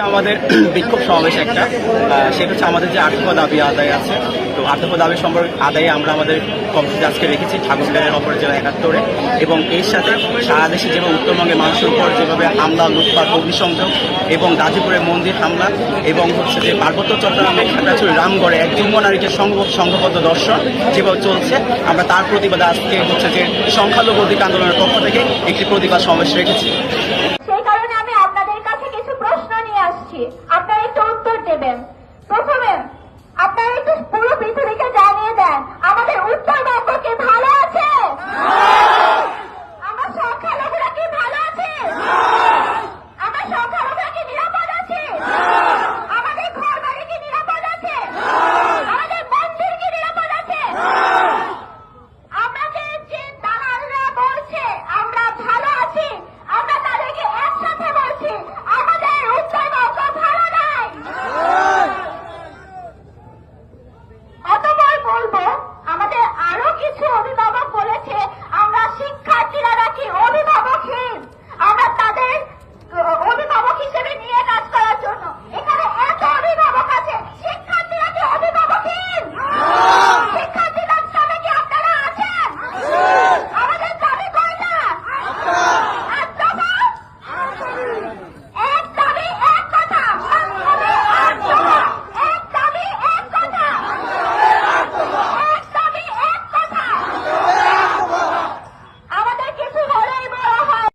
আমাদের বিক্ষোভ সমাবেশ একটা। সেটা হচ্ছে আমাদের যে আর্থিক দাবি আদায় আছে। তো আর্থিক দাবি সম্পর্কে আদায়ে আমরা আমাদের কর্মসূচি আজকে রেখেছি ঠাকুরগাঁয়ের অপর জেলা একাত্তরে। এবং এর সাথে সারা দেশে যেভাবে উত্তরবঙ্গের মানুষের উপর যেভাবে হামলা, লুটপাট, অগ্নিসংযোগ এবং গাজীপুরের মন্দির হামলা এবং হচ্ছে যে পার্বত্য চট্টগ্রামে খাগড়াছড়ি রামগড়ে এক যুগ্ম নারীকে সংঘ- সংঘবদ্ধ দর্শন যেভাবে চলছে, আমরা তার প্রতিবাদে আজকে হচ্ছে যে সংখ্যালঘু অধিকার আন্দোলনের পক্ষ থেকে একটি প্রতিবাদ সমাবেশ রেখেছি সেই কারণে আমি আপনাদের কাছে কিছু প্রশ্ন আপনার আপনারা একটু উত্তর দেবেন। প্রথমে, আপনারা একটু পুরো পৃথিবীকে জানিয়ে দেন, আমাদের উত্তর উত্তরবঙ্গ কি ভালো আছে আমার সংখ্যালঘুরা কি ভালো আছে আমার সংখ্যালঘুরা কি নিরাপদ আছে আমাদের ঘর বাড়ি কি নিরাপদ আছে আমাদের মন্দির কি নিরাপদ আছে আমাদের যে দালালরা বলছে আমরা ভালো আছি আমরা তাদেরকে একসাথে বলছি আমাদের উত্তরবঙ্গ ভালো নাই অতপর বলব আমাদের আরও কিছু অভিভাবক বলেছে আমরা শিক্ষার্থীরা নাকি অভিভাবকহীন আমরা তাদের আহ, অভিভাবক হিসেবে নিয়ে কাজ করার জন্য এখানে এত অভিভাবক আছে শিক্ষার্থীরা কি অভিভাবকহীন শিক্ষার্থীদের সাথে কি আপনারা আছেন আমাদের দাবি কয়টা এক দফা এক দাবি এক কথা সংসদে এক দফা এক দাবি এক কথা এক দাবি এক কথা আমাদের কিছু হলেই বড় হয়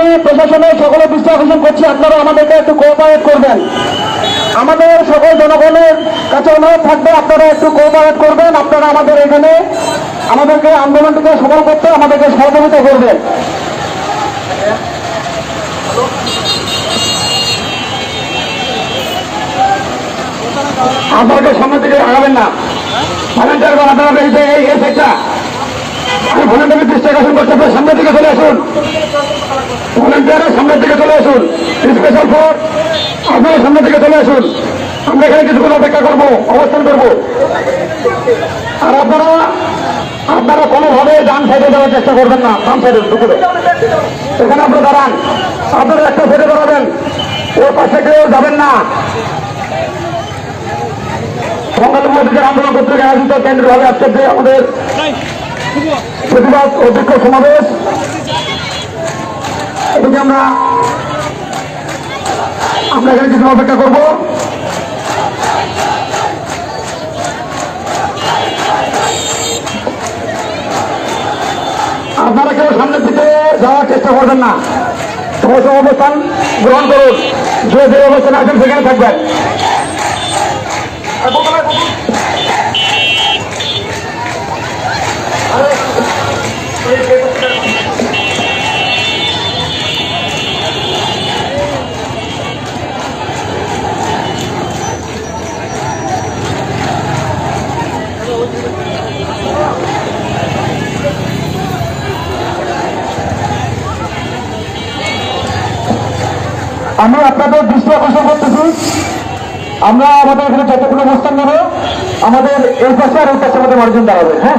আমি প্রশাসনের সকলে দৃষ্টি আকর্ষণ করছি, আপনারা আমাদেরকে একটু কোঅপারেট করবেন। আমাদের সকল জনগণের কাছে অনুরোধ থাকবে, আপনারা একটু কোঅপারেট করবেন, আপনারা আমাদের এখানে আমাদেরকে আন্দোলনটিকে সফল করতে, আমাদেরকে সহযোগিতা করবেন। আপনাকে সামনে থেকে আগাবেন না। ভলেন্টিয়ার আপনারা এই সাইডটা আমি ভলেন্টিয়ারের দৃষ্টি আকর্ষণ করছি, আপনার সামনে থেকে চলে আসুন। ভলেন্টিয়ারের সামনের দিকে চলে আসুন। স্পেশাল ফোর্স আপনারা সামনে দিকে চলে আসুন। আমরা এখানে কিছুক্ষণ অপেক্ষা করব, অবস্থান করব। আর আপনারা আপনারা কোনোভাবে ডান সাইডে যাওয়ার চেষ্টা করবেন না, বাম সাইডে ঢুকবে এখানে আপনারা দাঁড়ান। আপনারা একটা সাইডে দাঁড়াবেন। ওর পাশে কেউ যাবেন না। সংখ্যালঘু অধিকার আন্দোলন কর্তৃক আয়োজিত কেন্দ্রীয়ভাবে আজকে আমাদের প্রতিবাদ অধ্যক্ষ সমাবেশ এদিকে আমরা আমরা এখানে কিছু অপেক্ষা করব। আপনারা কেউ সামনের দিকে যাওয়ার চেষ্টা করবেন না। সমস্ত অবস্থান গ্রহণ করুন। যে যে অবস্থানে আছেন সেখানে থাকবেন। আমি আপনাদের দৃষ্টি আকর্ষণ করতেছি। আমরা আমাদের এখানে যতগুলো অবস্থান নেব, আমাদের এই পাশে আর এই পাশে আমাদের মানুষজন দাঁড়াবে হ্যাঁ?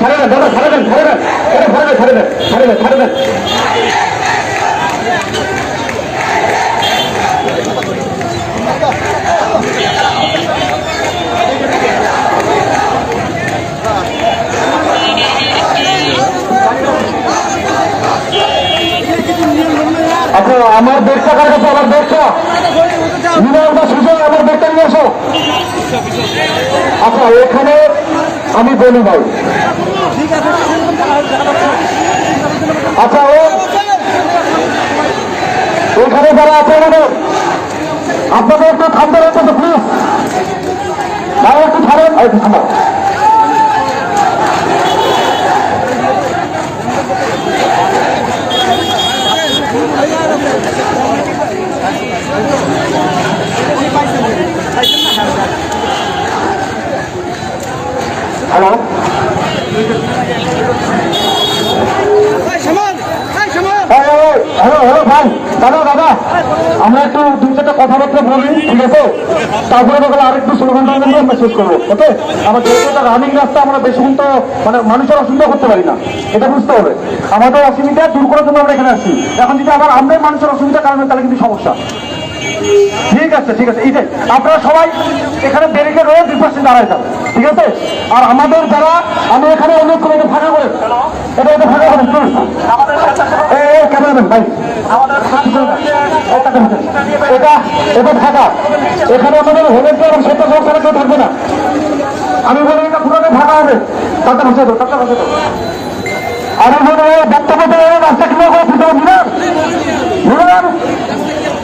ছাড়ে দেন দাদা ছাড়ে দেন ছাড়ে দেন ছাড়ে ছাড়ে আমার ব্যাগটা কার কাছে? আমার ব্যাগটা আমার ব্যাগটা নিয়ে আসো। আচ্ছা এখানে আমি বলি ভাই। আচ্ছা ও এখানে যারা আছে আমাদের আপনাদের একটু থামতে রয়েছে তো প্লিজ তারা একটু ছাড়েন। একটু থামো। হ্যালো হ্যালো হ্যালো ভাই। দাদা দাদা আমরা একটু দুই চারটা কথাবার্তা বলি ঠিক আছে? তারপরে দেখলে আরেকটু স্লোগান টান দিয়ে আমরা শেষ করব ওকে? আমার যেহেতু রানিং রাস্তা আমরা বেশিক্ষণ তো মানে মানুষের অসুবিধা করতে পারি না এটা বুঝতে হবে। আমাদের অসুবিধা দূর করার জন্য আমরা এখানে আসছি। এখন যদি আবার আমরাই মানুষের অসুবিধার কারণে তাহলে কিন্তু সমস্যা। ঠিক আছে ঠিক আছে। এই যে, আপনারা সবাই এখানে ব্যারিকেড হয়ে দুই পাশে দাঁড়ায় যান, ঠিক আছে? আর আমাদের যারা, আমি এখানে অনুরোধ করে এটা ফাঁকা করে। এটা এটা ফাঁকা প্লিজ এই এই ক্যামেরাম্যান ভাই। এটা এটা ফাঁকা। এখানে আমাদের ভলেন্টিয়ার এবং স্বেচ্ছাসেবক ছাড়া কেউ থাকবে না। আমি বলি এটা পুরোটা ফাঁকা হবে। তাতে বসে দাও তাতে বসে দাও আমি বলি বক্তব্য রাস্তা করে পিছনে মিলান মিলান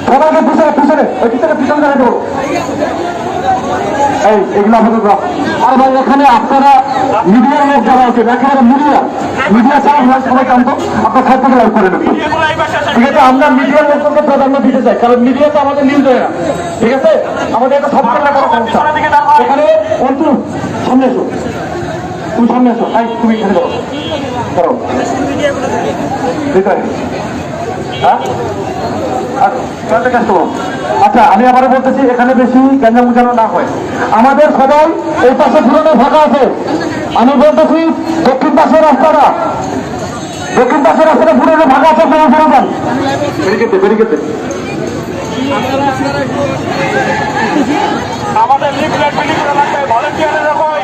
সবাইকে পিছনে পিছনে ওই পিছনে পিছনে দেখা দেবো। এই এগুলো আমাদের আর ভাই এখানে আপনারা মিডিয়ার লোক যারা আছে একেবারে মিডিয়া। মিডিয়া ছাড়া ভাই সবাই জানতো। আপনার থেকে লাইভ করে নেবেন ঠিক আছে আমরা মিডিয়ার লোকজনকে প্রাধান্য দিতে চাই কারণ মিডিয়া তো আমাদের নিউজ হয় না। ঠিক আছে? আমাদের এটা সব থেকে বড় সমস্যা এখানে অন্তু সামনে এসো। তুমি সামনে এসো। তাই তুমি এখানে করো। করো হ্যাঁ? আচ্ছা, আমি আবারও বলতেছি এখানে বেশি গ্যাঞ্জাম যেন না হয়। আমাদের সবাই এই পাশে পুরনো ফাঁকা আছে। আমি বলতেছি দক্ষিণ পাশের রাস্তাটা। দক্ষিণ পাশের রাস্তাটা পুরোনো ফাঁকা আছে আপনারা ফেরত যান বেরিকেতে বেরিকেতে আমাদের লিফলেট বিলি করে লাগবে ভলেন্টিয়ারের কই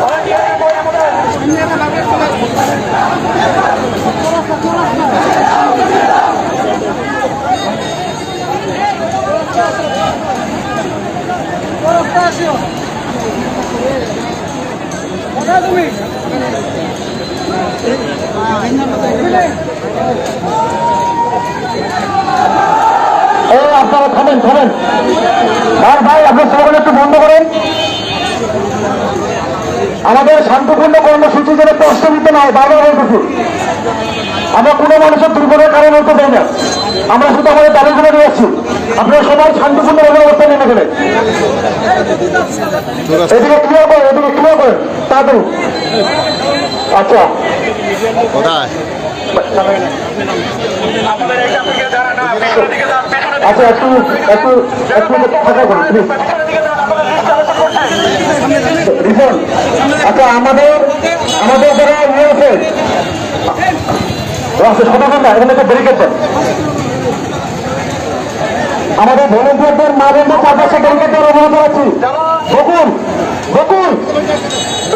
ভলেন্টিয়ারের কই আমাদের এই আপনারা থামেন থামেন। আর ভাই আপনার সবাই একটু বন্ধ করেন। আমাদের শান্তিপূর্ণ কর্মসূচি প্রশ্নবিত নয় বারবার বলতেছি। আমরা কোনো মানুষের দুর্ভোগের কারণ হতে দেয় না। আমরা শুধু আমাদের দাবিগুলো নিয়ে আসছি। আপনারা সবাই শান্তপূর্ণ অবস্থা নেমে গেলেন এদিকে ক্লিয়ার করেন এদিকে ক্লিয়ার করেন। তাড়াতাড়ি আচ্ছা। থেকে আচ্ছা একটু একটু একটু ফাঁকা করুন প্লিজ পেছনের দিকে যান আমাদের ইনস্টলেশন করছে রিপন আচ্ছা আমাদের আমাদের যারা ইয়ে আছে সদাগন্ধা এখানে একটা আমাদের ভলেন্টিয়ারদের মা বোনদের চারপাশে দেওয়ার অনুরোধ জানাচ্ছি। বকুল বকুল।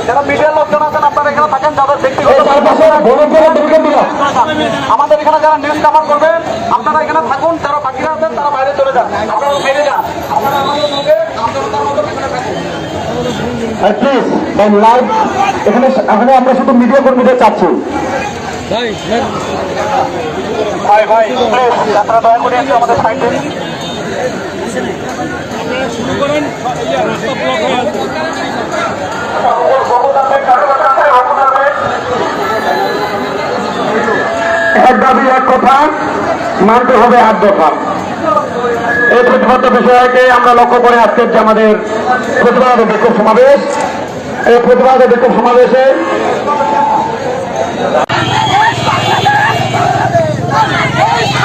যারা মিডিয়ার লোকজন আছেন আপনারা এখানে থাকেন যাদের ব্যক্তিগত আমাদের এখানে যারা নিউজ কাভার করবেন আপনারা এখানে থাকুন যারা বাকিরা আছেন তারা বাইরে চলে যান আপনারা বাইরে যান আপনারা আমাদের লোকে আন্দোলনের মতো এখানে থাকুন প্লিজ লাইভ এখানে এখানে আমরা শুধু মিডিয়া কর্মীদের চাচ্ছি। ভাই ভাই। প্লিজ আপনারা দয়া করে একটু আমাদের সাইডে এক দাবি এক কথা মানতে হবে আট দফা। এই প্রতিবাদ বিষয়কে আমরা লক্ষ্য করে আজকের যে আমাদের প্রতিবাদ বিক্ষোভ সমাবেশ, এই প্রতিবাদ বিক্ষোভ সমাবেশে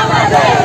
আমাদের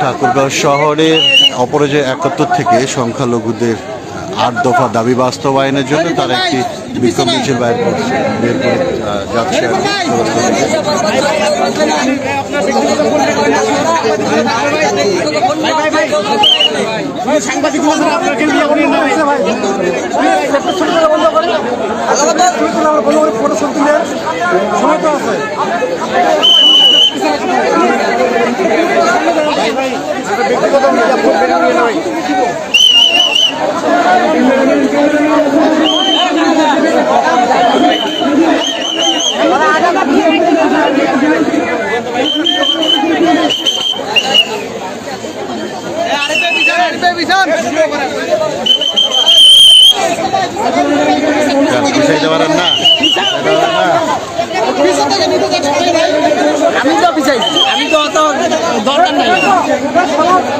ঠাকুরগাঁও শহরে অপরাজয় একাত্তর থেকে সংখ্যালঘুদের আট দফা দাবি বাস্তবায়নের জন্য তারা একটি বিক্ষোভ মিছিল বাইর করছে। যাচ্ছে ব্যক্তিগত সবার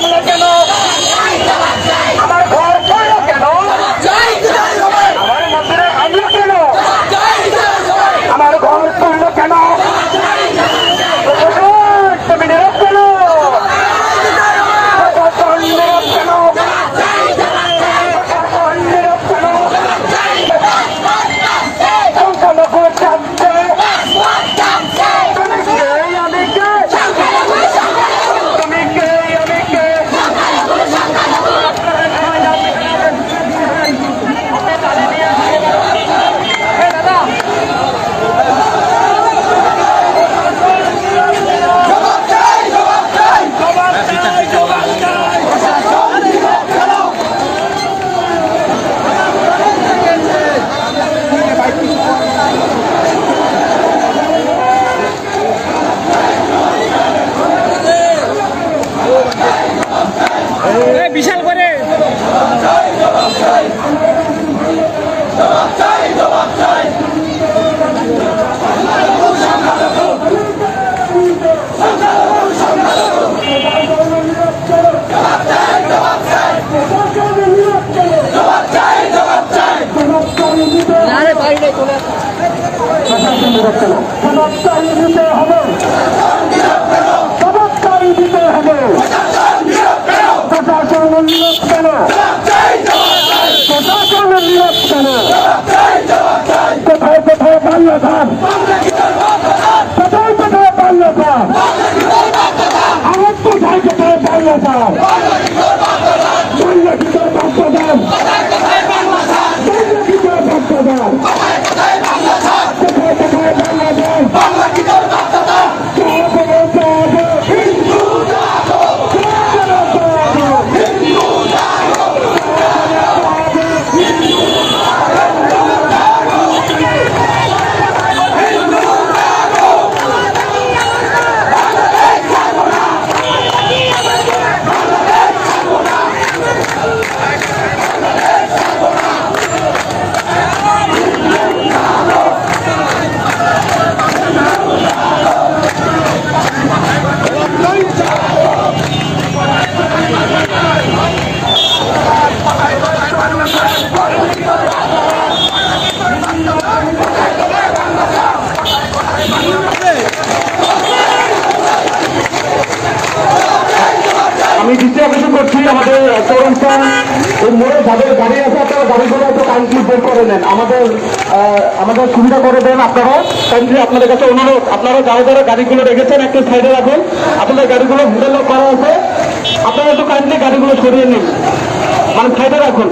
我们来看喽。সমাজকারী দিতে হবে। দিতে হবে। প্রশাসন নিয়োগ কেন? প্রশাসন নিয়োগ কেন? কোথায় কোথায় বাল্যধান কোথায় কোথায় বাল্যধান আমার কোথায় কোথায় বাল্যধান বাল্যকিত বাদ্যদান বাল্যকিত বাদ্যদান কোথায় কোথায় বাল্যধান আমি দৃষ্টি আকর্ষণ করছি আমাদের চৌরাস্তা মোড়ে যাদের গাড়ি আছে, আপনারা গাড়িগুলো একটু কাইন্ডলি বের করে নেন। আমাদের আমাদের সুবিধা করে দেন আপনারা। কাইন্ডলি আপনাদের কাছে অনুরোধ, আপনারা যারা যারা গাড়িগুলো রেখেছেন, একটু সাইডে রাখুন। আপনাদের গাড়িগুলো হোটেল করা আছে। আপনারা একটু কাইন্ডলি গাড়িগুলো সরিয়ে নিন। মানে সাইডে রাখুন।